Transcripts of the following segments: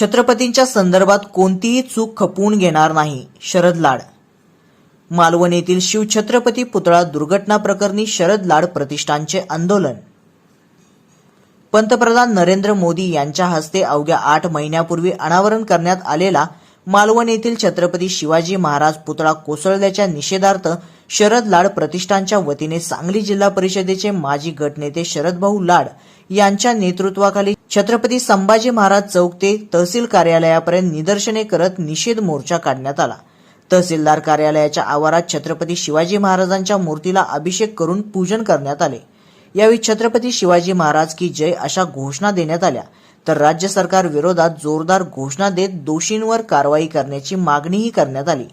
छत्रपतींच्या संदर्भात कोणतीही चूक खपवून घेणार नाही शरद लाड. मालवण येथील शिवछत्रपती पुतळा दुर्घटना प्रकरणी शरद लाड प्रतिष्ठानचे आंदोलन. पंतप्रधान नरेंद्र मोदी यांच्या हस्ते अवघ्या आठ महिन्यापूर्वी अनावरण करण्यात आलेला मालवण येथील छत्रपती शिवाजी महाराज पुतळा कोसळल्याच्या निषेधार्थ शरद लाड प्रतिष्ठानच्या वतीने सांगली जिल्हा परिषदेचे माजी गटनेते शरदभाऊ लाड यांच्या नेतृत्वाखाली छत्रपती संभाजी महाराज चौक ते तहसील कार्यालयापर्यंत निदर्शने करत निषेध मोर्चा काढण्यात आला. तहसीलदार कार्यालयाच्या आवारात छत्रपती शिवाजी महाराजांच्या मूर्तीला अभिषेक करून पूजन करण्यात आले. यावेळी छत्रपती शिवाजी महाराज की जय अशा घोषणा देण्यात आल्या. तर राज्य सरकार विरोधात जोरदार घोषणा देत दोषींवर कारवाई करण्याची मागणीही करण्यात आली.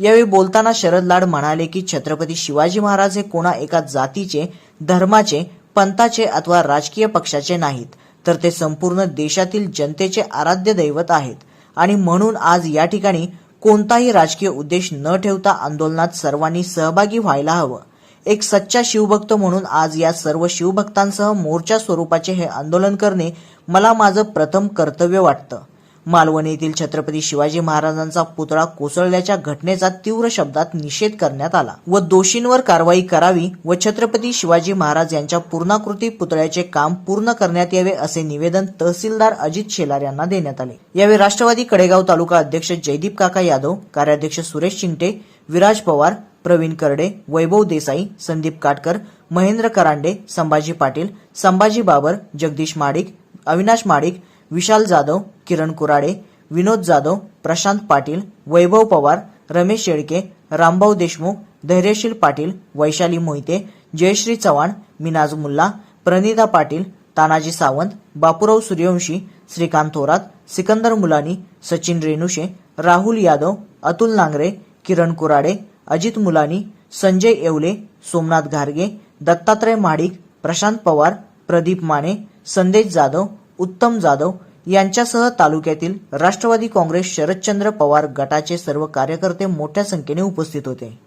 यावेळी बोलताना शरद लाड म्हणाले की छत्रपती शिवाजी महाराज हे कोणा एका जातीचे धर्माचे पंथाचे अथवा राजकीय पक्षाचे नाहीत. तर ते संपूर्ण देशातील जनतेचे आराध्य दैवत आहेत. आणि म्हणून आज या ठिकाणी कोणताही राजकीय उद्देश न ठेवता आंदोलनात सर्वांनी सहभागी व्हायला हवं. एक सच्चा शिवभक्त म्हणून आज या सर्व शिवभक्तांसह मोर्चा स्वरूपाचे हे आंदोलन करणे मला माझं प्रथम कर्तव्य वाटतं. मालवण येथील छत्रपती शिवाजी महाराजांचा पुतळा कोसळल्याच्या घटनेचा तीव्र शब्दात निषेध करण्यात आला व दोषींवर कारवाई करावी व छत्रपती शिवाजी महाराज यांच्या पूर्णाकृती पुतळ्याचे काम पूर्ण करण्यात यावे असे निवेदन तहसीलदार अजित शेलार यांना देण्यात आले. यावेळी राष्ट्रवादी कडेगाव तालुका अध्यक्ष जयदीप काका यादव कार्याध्यक्ष सुरेश चिंटे विराज पवार प्रवीण करडे वैभव देसाई संदीप काटकर महेंद्र करांडे संभाजी पाटील संभाजी बाबर जगदीश माडिक अविनाश माडिक विशाल जाधव किरण कुराडे विनोद जाधव प्रशांत पाटील वैभव पवार रमेश शेळके रामभाऊ देशमुख धैर्यशील पाटील वैशाली मोहिते जयश्री चव्हाण मिनाज मुल्ला प्रणिता पाटील तानाजी सावंत बापूराव सूर्यवंशी श्रीकांत थोरात सिकंदर मुलानी सचिन रेणुशे राहुल यादव अतुल नांगरे किरण कुराडे अजित मुलानी संजय येवले सोमनाथ घारगे दत्तात्रय महाडिक प्रशांत पवार प्रदीप माने संदेश जाधव उत्तम जाधव यांच्यासह तालुक्यातील राष्ट्रवादी काँग्रेस शरदचंद्र पवार गटाचे सर्व कार्यकर्ते मोठ्या संख्येने उपस्थित होते.